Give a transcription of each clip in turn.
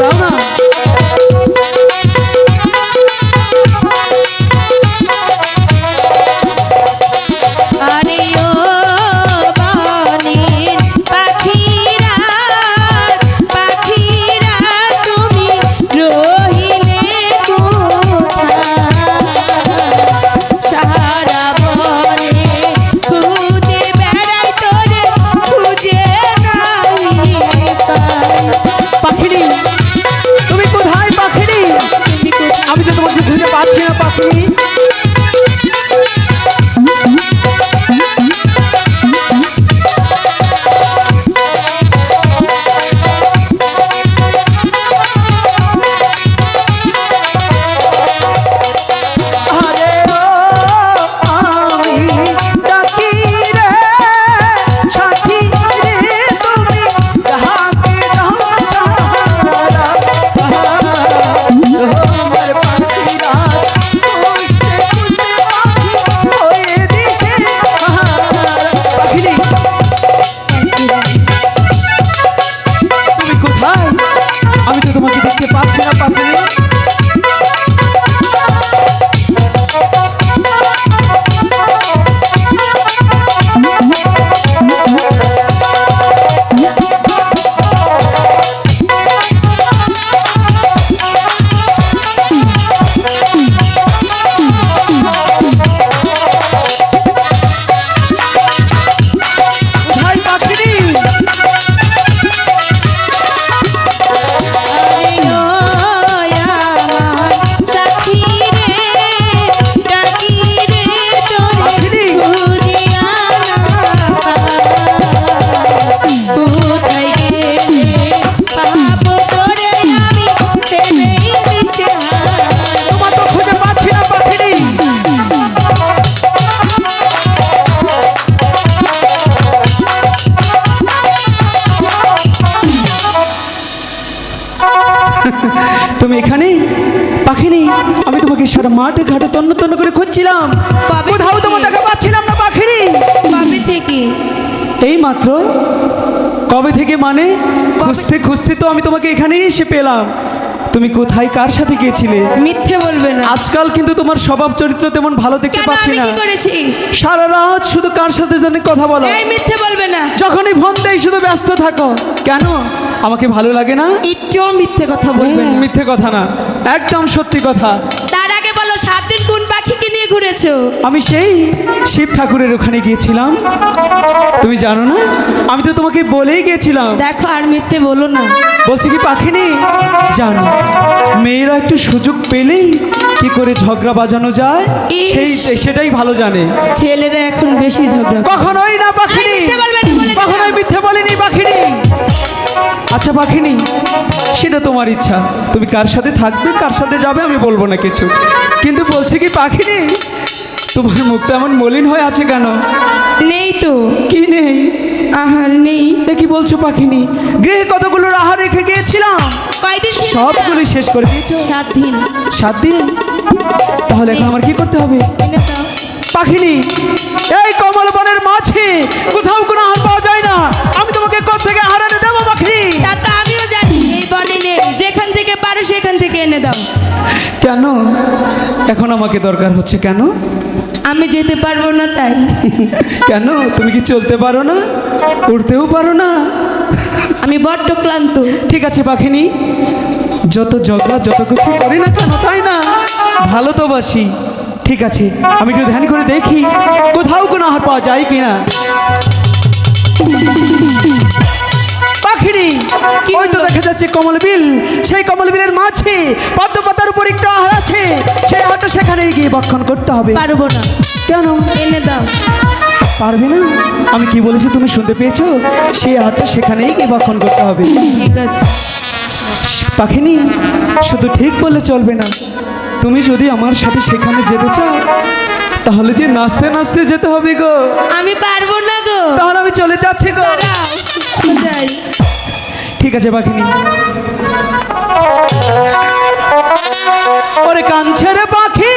দাও না। এই মাত্র কবে থেকে মানে? খুঁজতে খুঁজতে তো আমি তোমাকে এখানেই এসে পেলাম। তুমি কোথায় কার সাথে গিয়েছিলে? মিথ্যে বলবে না। আজকাল কিন্তু তোমার স্বভাব চরিত্র তেমন ভালো দেখতে পাচ্ছি না। করেছি? সারা রাত শুধু কার সাথে জানি কথা বলো। এই মিথ্যে বলবে না। যখনই ফোন দেই শুধু ব্যস্ত থাকো। কেন? আমাকে ভালো লাগে না? একটুও মিথ্যে কথা বলবে না। মিথ্যে কথা না। একদম সত্যি কথা। বলো সাত দিন কোন পাখিকে নিয়ে ঘুরেছো? আমি সেই শিব ঠাকুরের ওখানে গিয়েছিলাম। তুমি জানো না? আমি তো তোমাকে বলেই গিয়েছিলাম। দেখো আর মিথ্যে বলো না। বলছি কি পাখি নেই জানো মেয়েরা একটু সুযোগ পেলেই কি করে ঝগড়া বাজানো যায়। সেই সেটাই ভালো জানে। ছেলেরা এখন বেশি ঝগড়া। কখনোই না পাখিনি। দিলাম। কখনোই মিথ্যে বলিনি পাখিনি। আচ্ছা পাখিনি সেটা তোমার ইচ্ছা। তুমি কার সাথে থাকবে কার সাথে যাবে আমি বলব না কিছু। কিন্তু বলছি কি পাখি নেই? তোমার মুখটা এমন মলিন হয়ে আছে কেন? নেই তো। কি নেই? আহার নেই। কি বলছো পাখিনি? গৃহে কতগুলো আহার রেখে গিয়েছিলাম? সবগুলি শেষ করে দিয়েছ? সাত দিন। সাত দিন? তাহলে এখন আমার কি করতে হবে? পাখিনি এই কমল বনের মাঝে কোথাও কোনো আহার পাওয়া যায় না। আমি তোমাকে কোথা থেকে আহার এনে দেবো পাখিনি? বনে নেই। যেখান থেকে পারো সেখান থেকে এনে দাও। কেন? এখন আমাকে দরকার হচ্ছে কেন? আমি যেতে পারব না তাই। কেন? তুমি কি চলতে পারো না? উঠতেও পারো না? আমি বড্ড ক্লান্ত। ঠিক আছে পাখিনি। যত ঝগড়া যত কিছু করি না কেন তাই না? ভালো তো বাসি। ঠিক আছে আমি একটু ধ্যান করে দেখি কোথাও কোনো আহার পাওয়া যায় কিনা। পাখিনি ওই তো দেখা যাচ্ছে কমল বিল। সেই কমল বিলের মাঝে পদ্ম পাতার উপর একটু আহার আছে। সেই আহারটা সেখানে গিয়ে বক্ষণ করতে হবে। পারব না। কেন? এনে দাও। পারবে না? আমি কি বলেছি তুমি শুনতে পেয়েছ? সেই আহারটা সেখানেই গিয়ে বক্ষণ করতে হবে। ঠিক আছে। পাখিনি শুধু ঠিক বলে চলবে না। তুমি যদি আমার সাথে সেখানে যেতে চাও তাহলে যে নাচতে নাচতে যেতে হবে গো। আমি পারব না গো। তাহলে আমি ঠিক আছে পাখিনি ওরে কাঞ্ছের পাখিনি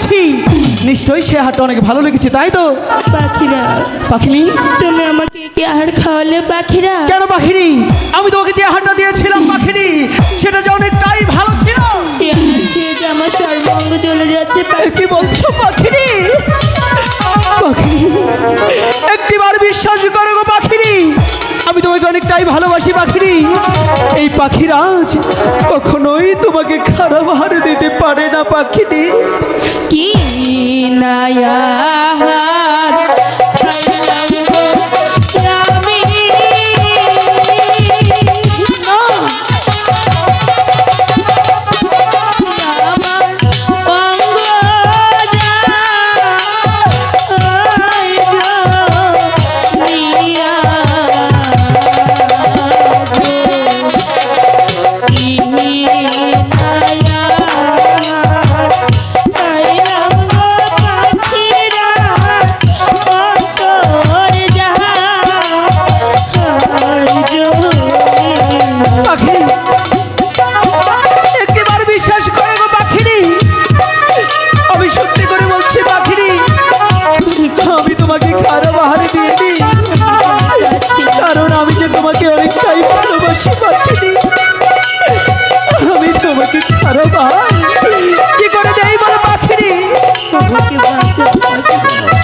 পেয়েছি নিশ্চয়ই সে হাটটা অনেক ভালো লেগেছে তাই তো? পাখিরা পাখিনি? তুমি আমাকে কি আহার খাওয়ালে পাখিরা? কেন পাখিনি? আমি তোমাকে যে আহারটা দিয়েছিলাম পাখিনি সেটা যে অনেকটাই ভালো ছিল। আমার সর্বঙ্গ চলে যাচ্ছে কি বলছো পাখিনি? পাখিনি। এতটাই ভালোবাসি পাখিরি। এই পাখিরাজ কখনোই তোমাকে খারাপ হারে দিতে পারে না পাখিটি। কি নায়া বাঁচো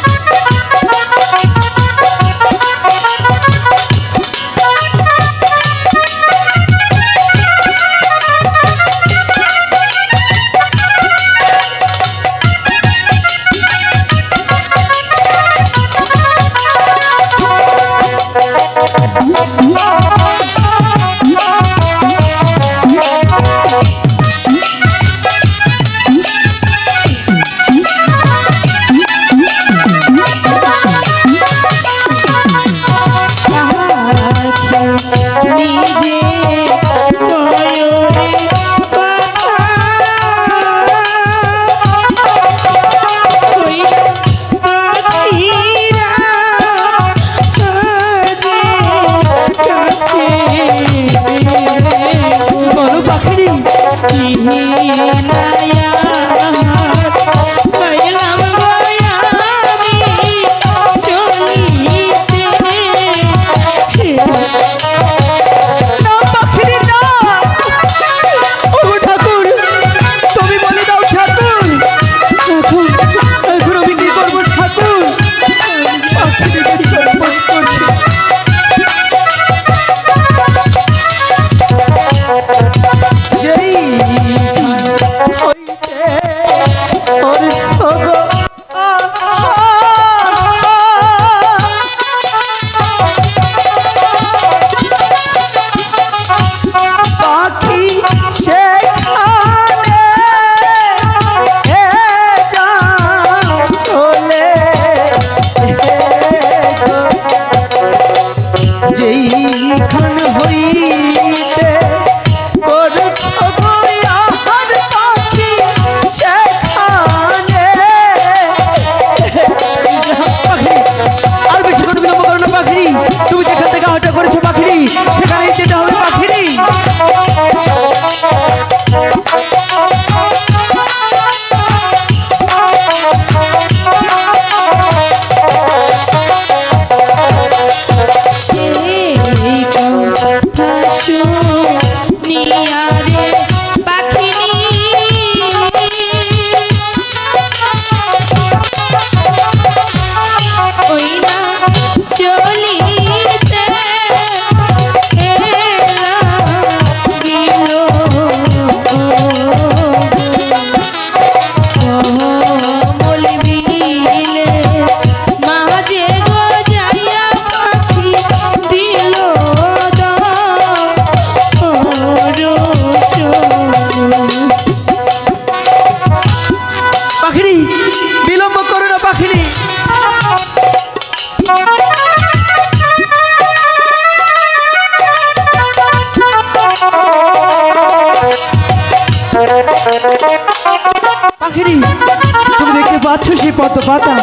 পদ্ম পাতা,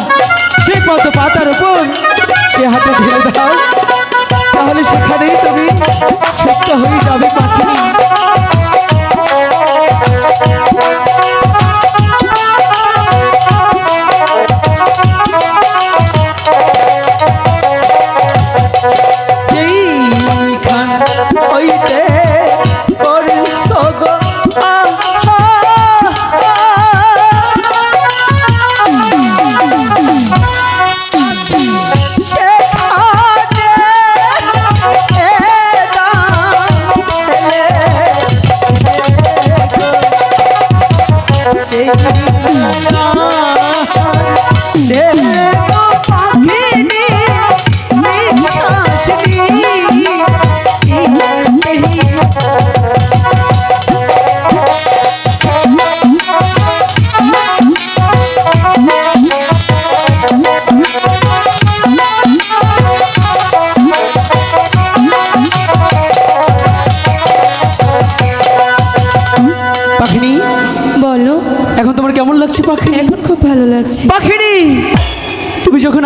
সেই পদ্ম পাতার উপর সে হাতে ঢেলে দাও। তাহলে সেখানেই তুমি সুস্থ হয়ে যাবে পাখিনি।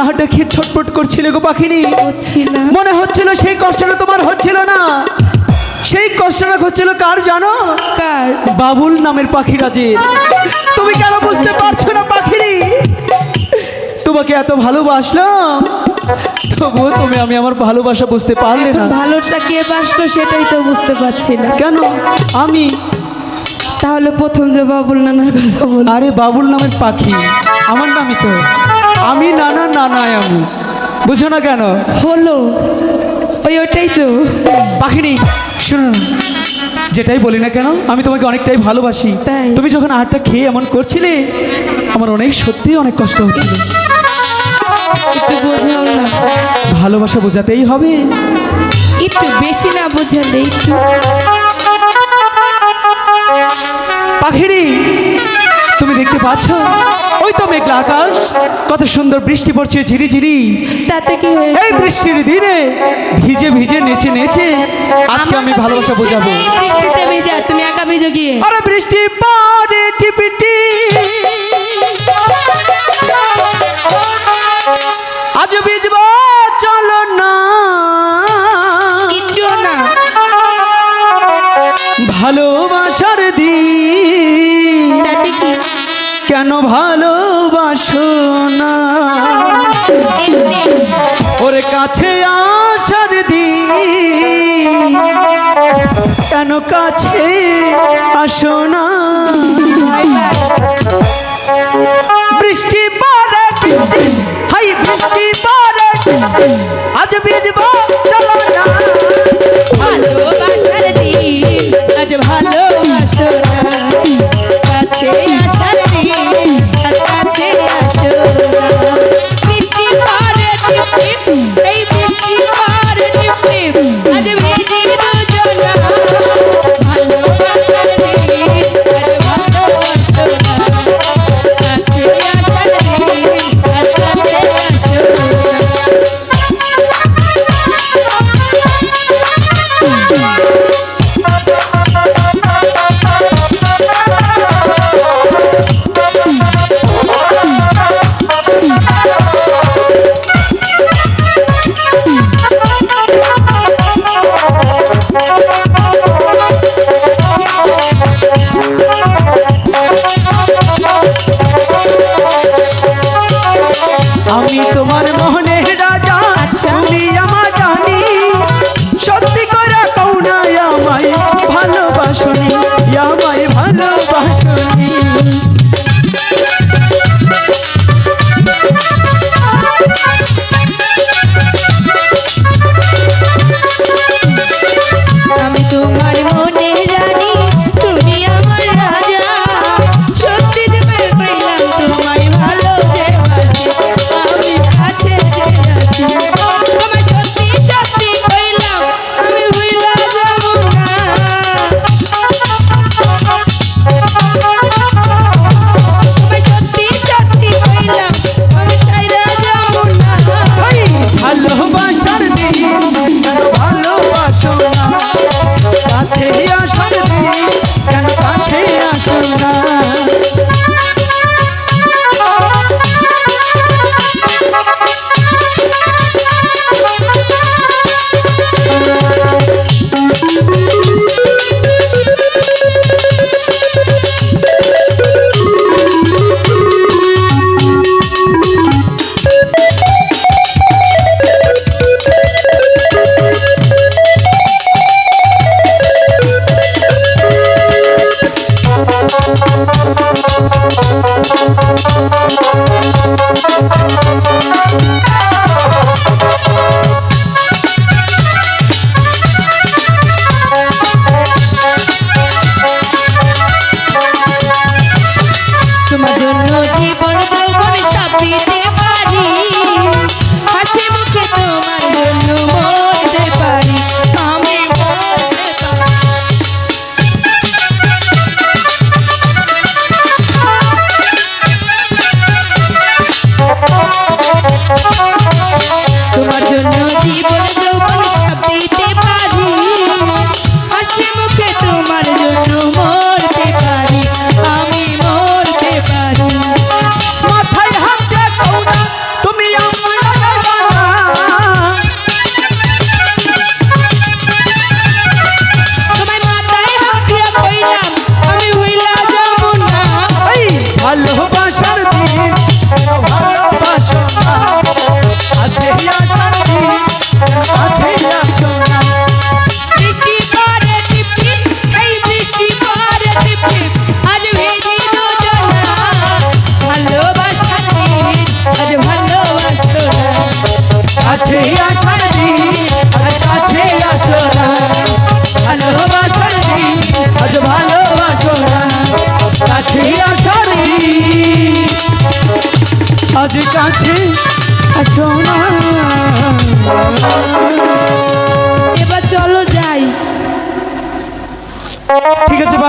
তুমি খেয়ে ছটপট করছিলে গো পাখিনি? মনে হচ্ছিল সেই কষ্টটা তোমার হচ্ছিল না। সেই কষ্টটা হচ্ছিল কার জানো? কার? বাবুল নামের পাখিরাজের। তুমি কেন বুঝতে পারছ না পাখিরি তোমাকে এত ভালোবাসলাম। তবুও তুমি আমি আমার ভালোবাসা বুঝতে পারলে না। ভালোটা কে বাসলো সেটাই তো বুঝতে পারছি না। কেন? আমি? তাহলে প্রথম যে বাবুল নানার কথা বল। আরে বাবুল নামের পাখি। আমার নামই তো। আমি নানা নানায় আমি। বুঝো না কেন? হলো। ওই ওটাই তো। পাখিনি শুনুন যেটাই বলি না কেন আমি তোমাকে অনেকটাই ভালোবাসি? তুমি যখন আহারটা খেয়ে এমন করছিলে আমার অনেক সত্যি অনেক কষ্ট হচ্ছিল। ভালোবাসা বোঝাতেই হবে। একটু বেশি না বোঝালে একটু। পাখিরি তুমি দেখতে পাচ্ছ? ওই তো মেঘলা আকাশ। কত সুন্দর বৃষ্টি পড়ছে ঝিরি ঝিরি। তাতে কি হয়েছে? এই বৃষ্টির দিনে ভিজে ভিজে নেচে নেচে আজকে আমি ভালোবাসা বোঝাবো। নেই বৃষ্টিতে ভিজে আর তুমি একা ভিজো গিয়ে। আরে বৃষ্টি পরে টিপিটি। আজ ভিজব চলো না। কিচ্ছু না। ভালোবাসার ভালোবাসো ওর কাছে আসার দিন, কেন কাছে আসো না। বৃষ্টি পরে হাই বৃষ্টি পরে আজ ভিজব চলো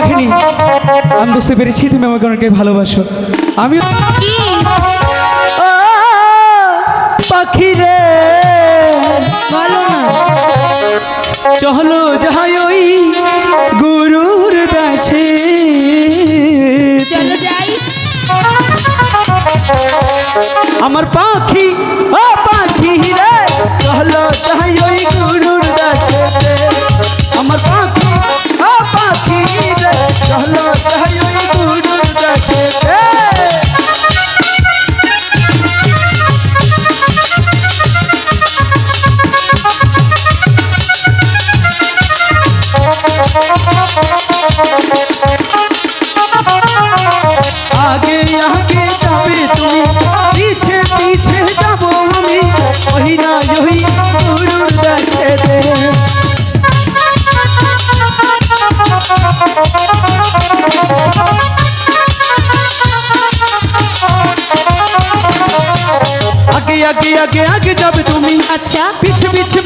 দেখেনি আমি বুঝতে পেরেছি তুমি আমাকে অনেকটাই ভালোবাসো। আমি পাখি রে। না। চলো যাই ওই গুরুর দাসে। আমার পা আগে আগে যাবে তুমি। আচ্ছা। পিছে পিছে